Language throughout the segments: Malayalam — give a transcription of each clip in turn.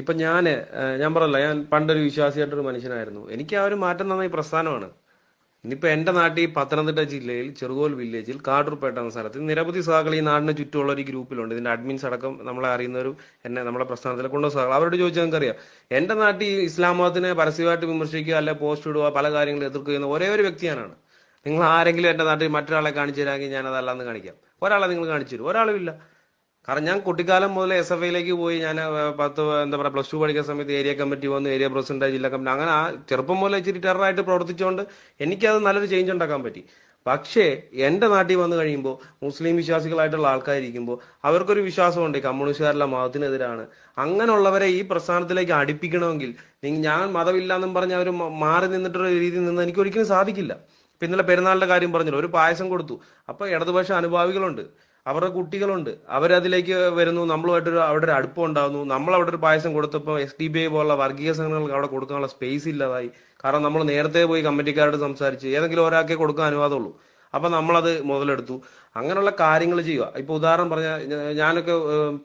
ഇപ്പൊ ഞാൻ ഞാൻ പറയല്ല ഞാൻ പണ്ടൊരു വിശ്വാസിയായിട്ടൊരു മനുഷ്യനായിരുന്നു. എനിക്ക് ആ ഒരു മാറ്റം തന്ന ഈ പ്രസ്ഥാനമാണ്. ഇനിയിപ്പോ എന്റെ നാട്ടിൽ പത്തനംതിട്ട ജില്ലയിൽ ചെറുകോൽ വില്ലേജിൽ കാടൂർപേട്ട എന്ന സ്ഥലത്ത് നിരവധി സഹകൾ ഈ നാടിന് ചുറ്റുമുള്ള ഒരു ഗ്രൂപ്പിലുണ്ട്. ഇതിന്റെ അഡ്മിൻസ് അടക്കം നമ്മളെ അറിയുന്നവരും എന്നെ നമ്മുടെ പ്രസ്ഥാനത്തിലെ കൊണ്ട് സഹകൾ അവരോട് ചോദിച്ചാൽ നമുക്കറിയാം എന്റെ നാട്ടിൽ ഇസ്ലാം മതത്തിനെ പരസ്യമായിട്ട് വിമർശിക്കുക അല്ലെ പോസ്റ്റ് ഇടുക പല കാര്യങ്ങളും എതിർക്കുന്ന ഒരേ ഒരു വ്യക്തി ഞാനാണ്. നിങ്ങൾ ആരെങ്കിലും എന്റെ നാട്ടിൽ മറ്റൊരാളെ കാണിച്ചു തരാമെങ്കിൽ ഞാൻ അതല്ലാന്ന് കാണിക്കാം. ഒരാളെ നിങ്ങൾ കാണിച്ചു തരും. ഒരാളും ഇല്ല. കാരണം ഞാൻ കുട്ടിക്കാലം മുതൽ എസ് എഫ് ഐയിലേക്ക് പോയി. ഞാൻ പത്ത് എന്താ പറയുക പ്ലസ് ടു പഠിക്കുന്ന സമയത്ത് ഏരിയ കമ്മിറ്റി വന്നു ഏരിയ പ്രസിഡന്റ് ജില്ലാ കമ്മിറ്റി. അങ്ങനെ ആ ചെറുപ്പം മുതൽ ഇച്ചിരി ടെററായിട്ട് പ്രവർത്തിച്ചുകൊണ്ട് എനിക്കത് നല്ലൊരു ചേഞ്ച് ഉണ്ടാക്കാൻ പറ്റി. പക്ഷേ എന്റെ നാട്ടിൽ വന്നു കഴിയുമ്പോൾ മുസ്ലിം വിശ്വാസികളായിട്ടുള്ള ആൾക്കാരിക്കുമ്പോൾ അവർക്കൊരു വിശ്വാസമുണ്ട് കമ്മ്യൂണിസ്റ്റുകാരുടെ മതത്തിനെതിരാണ്. അങ്ങനെയുള്ളവരെ ഈ പ്രസ്ഥാനത്തിലേക്ക് അടുപ്പിക്കണമെങ്കിൽ ഞാൻ മതമില്ല എന്നും പറഞ്ഞ് അവർ മാറി നിന്നിട്ടുള്ള രീതിയിൽ നിന്ന് എനിക്ക് ഒരിക്കലും സാധിക്കില്ല. പിന്നെ പെരുന്നാളിന്റെ കാര്യം പറഞ്ഞല്ലോ ഒരു പായസം കൊടുത്തു. അപ്പൊ ഇടതുപക്ഷ അനുഭാവികളുണ്ട്. അവരുടെ കുട്ടികളുണ്ട്. അവരതിലേക്ക് വരുന്നു. നമ്മളുമായിട്ടൊരു അവിടെ ഒരു അടുപ്പം ഉണ്ടാകുന്നു. നമ്മൾ അവിടെ ഒരു പായസം കൊടുത്തപ്പോൾ എസ് ഡി ബി ഐ പോലുള്ള വർഗീയ സംഘടനകൾക്ക് അവിടെ കൊടുക്കാനുള്ള സ്പേസ് ഇല്ലാതായി. കാരണം നമ്മൾ നേരത്തെ പോയി കമ്മിറ്റിക്കാരോട് സംസാരിച്ച് ഏതെങ്കിലും ഒരാൾക്കേ കൊടുക്കാൻ അനുവാദമുള്ളൂ. അപ്പൊ നമ്മളത് മുതലെടുത്തു. അങ്ങനെയുള്ള കാര്യങ്ങൾ ചെയ്യുക. ഇപ്പൊ ഉദാഹരണം പറഞ്ഞാൽ ഞാനൊക്കെ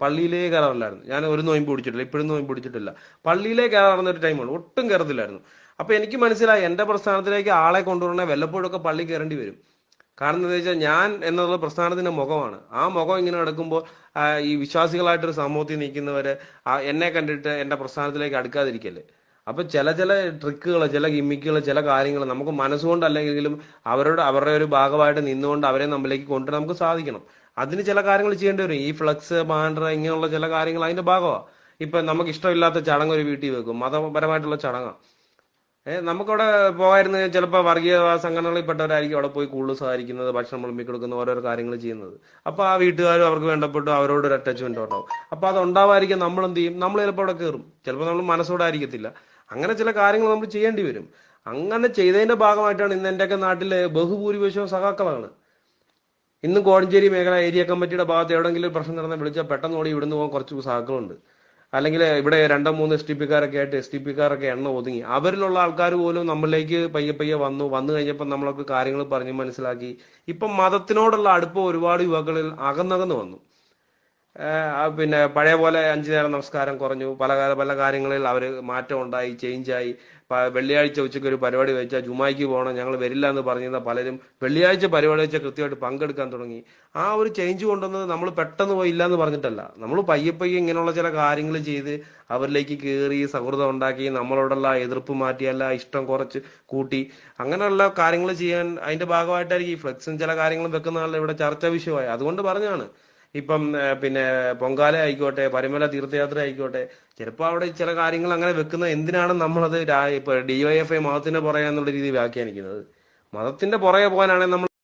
പള്ളിയിലേ കയറാറില്ലായിരുന്നു. ഞാൻ ഒരു നോയിമ്പ് പിടിച്ചിട്ടില്ല. ഇപ്പോഴും നോയിമ്പ് പിടിച്ചിട്ടില്ല. പള്ളിയിലേ കയറാറുന്ന ഒരു ടൈമാണ്. ഒട്ടും കയറത്തില്ലായിരുന്നു. അപ്പൊ എനിക്ക് മനസ്സിലായി എന്റെ പ്രസ്ഥാനത്തിലേക്ക് ആളെ കൊണ്ടുവരണേ വല്ലപ്പോഴൊക്കെ പള്ളി കയറേണ്ടി വരും. കാരണം എന്താ വെച്ചാൽ ഞാൻ എന്നുള്ള പ്രസ്ഥാനത്തിന്റെ മുഖമാണ്. ആ മുഖം ഇങ്ങനെ നടക്കുമ്പോൾ ഈ വിശ്വാസികളായിട്ടൊരു സമൂഹത്തിൽ നിൽക്കുന്നവര് എന്നെ കണ്ടിട്ട് എന്റെ പ്രസ്ഥാനത്തിലേക്ക് അടുക്കാതിരിക്കല്ലേ? അപ്പൊ ചില ചില ട്രിക്കുകൾ ചില ഗിമ്മിക്കുകൾ ചില കാര്യങ്ങൾ നമുക്ക് മനസ്സുകൊണ്ട് അല്ലെങ്കിലും അവരോട് അവരുടെ ഒരു ഭാഗമായിട്ട് നിന്നുകൊണ്ട് അവരെ നമ്മളിലേക്ക് കൊണ്ടുവരാൻ നമുക്ക് സാധിക്കണം. അതിന് ചില കാര്യങ്ങൾ ചെയ്യേണ്ടി വരും. ഈ ഫ്ലക്സ് ബാൻഡർ ഇങ്ങനെയുള്ള ചില കാര്യങ്ങൾ അതിന്റെ ഭാഗമാണ് ഇപ്പൊ നമുക്ക് ഇഷ്ടമില്ലാത്ത ചടങ്ങ് ഒരു വീട്ടിൽ വെക്കും. മതപരമായിട്ടുള്ള ചടങ്ങാണ് നമുക്കവിടെ പോകായിരുന്നു. ചിലപ്പോൾ വർഗീയ സംഘടനകളിൽപ്പെട്ടവരായിരിക്കും അവിടെ പോയി കൂടുതൽ സഹായിക്കുന്നത് ഭക്ഷണം വിളമ്പി കൊടുക്കുന്ന ഓരോരോ കാര്യങ്ങൾ ചെയ്യുന്നത്. അപ്പോൾ ആ വീട്ടുകാരും അവർക്ക് വേണ്ടപ്പെട്ടു അവരോട് ഒരു അറ്റാച്ച്മെന്റ് ഉണ്ടാവും. അപ്പോൾ അത് ഉണ്ടാവാതിരിക്കാൻ നമ്മൾ എന്ത് ചെയ്യും? നമ്മൾ ചിലപ്പോൾ അവിടെ കയറും ചിലപ്പോൾ നമ്മൾ മനസ്സോടെ ആയിരിക്കത്തില്ല. അങ്ങനെ ചില കാര്യങ്ങൾ നമ്മൾ ചെയ്യേണ്ടി വരും. അങ്ങനെ ചെയ്തതിന്റെ ഭാഗമായിട്ടാണ് ഇന്ന് എന്റെയൊക്കെ നാട്ടിലെ ബഹുഭൂരിപക്ഷം സഹാക്കളാണ് ഇന്ന് കോഴഞ്ചേരി മേഖല ഏരിയ കമ്മിറ്റിയുടെ ഭാഗത്ത് എവിടെയെങ്കിലും പ്രശ്നം നടന്നാൽ വിളിച്ചാൽ പെട്ടെന്ന് ഓടി ഇവിടുന്ന് പോകാൻ കുറച്ച് സഹാക്കളുണ്ട് അല്ലെങ്കിൽ ഇവിടെ രണ്ടോ മൂന്ന് എസ് ടി പിക്കാരൊക്കെ ആയിട്ട് എസ് ടി പിക്കാരൊക്കെ എണ്ണ ഒതുങ്ങി. അവരിലുള്ള ആൾക്കാർ പോലും നമ്മളിലേക്ക് പയ്യെ പയ്യെ വന്നു. വന്നു കഴിഞ്ഞപ്പോൾ നമ്മളൊക്കെ കാര്യങ്ങൾ പറഞ്ഞു മനസ്സിലാക്കി. ഇപ്പം മതത്തിനോടുള്ള അടുപ്പം ഒരുപാട് യുവാക്കളിൽ അകന്നകന്ന് വന്നു. പിന്നെ പഴയ പോലെ അഞ്ചു നേരം നമസ്കാരം കുറഞ്ഞു. പല പല കാര്യങ്ങളിൽ അവർ മാറ്റം ഉണ്ടായി ചേഞ്ചായി വെള്ളിയാഴ്ച ഉച്ചയ്ക്ക് ഒരു പരിപാടി വെച്ചാൽ ജുമായിക്ക് പോകണം ഞങ്ങൾ വരില്ല എന്ന് പറഞ്ഞിരുന്ന പലരും വെള്ളിയാഴ്ച പരിപാടി വെച്ചാൽ കൃത്യമായിട്ട് പങ്കെടുക്കാൻ തുടങ്ങി. ആ ഒരു ചേഞ്ച് കൊണ്ടുവന്നത് നമ്മൾ പെട്ടെന്ന് പോയി ഇല്ല എന്ന് പറഞ്ഞിട്ടല്ല. നമ്മൾ പയ്യെ പയ്യെ ഇങ്ങനെയുള്ള ചില കാര്യങ്ങൾ ചെയ്ത് അവരിലേക്ക് കയറി സൗഹൃദം ഉണ്ടാക്കി നമ്മളോടുള്ള എതിർപ്പ് മാറ്റിയല്ല ഇഷ്ടം കുറച്ച് കൂട്ടി. അങ്ങനെയുള്ള കാര്യങ്ങൾ ചെയ്യാൻ അതിന്റെ ഭാഗമായിട്ടായിരിക്കും ഈ ഫ്ലെക്സും ചില കാര്യങ്ങളും വെക്കുന്ന ആളുടെ ഇവിടെ ചർച്ചാ വിഷയമായി. അതുകൊണ്ട് പറഞ്ഞാണ് ഇപ്പം പിന്നെ പൊങ്കാല ആയിക്കോട്ടെ പരിമല തീർത്ഥയാത്ര ആയിക്കോട്ടെ ചിലപ്പോൾ അവിടെ ചില കാര്യങ്ങൾ അങ്ങനെ വെക്കുന്നത് എന്തിനാണ് നമ്മളത് ഇപ്പൊ ഡിവൈഎഫ്ഐ മതത്തിന്റെ പുറകെ എന്നുള്ള രീതിയിൽ വ്യാഖ്യാനിക്കുന്നത്? മതത്തിന്റെ പുറകെ പോകാനാണെങ്കിൽ നമ്മൾ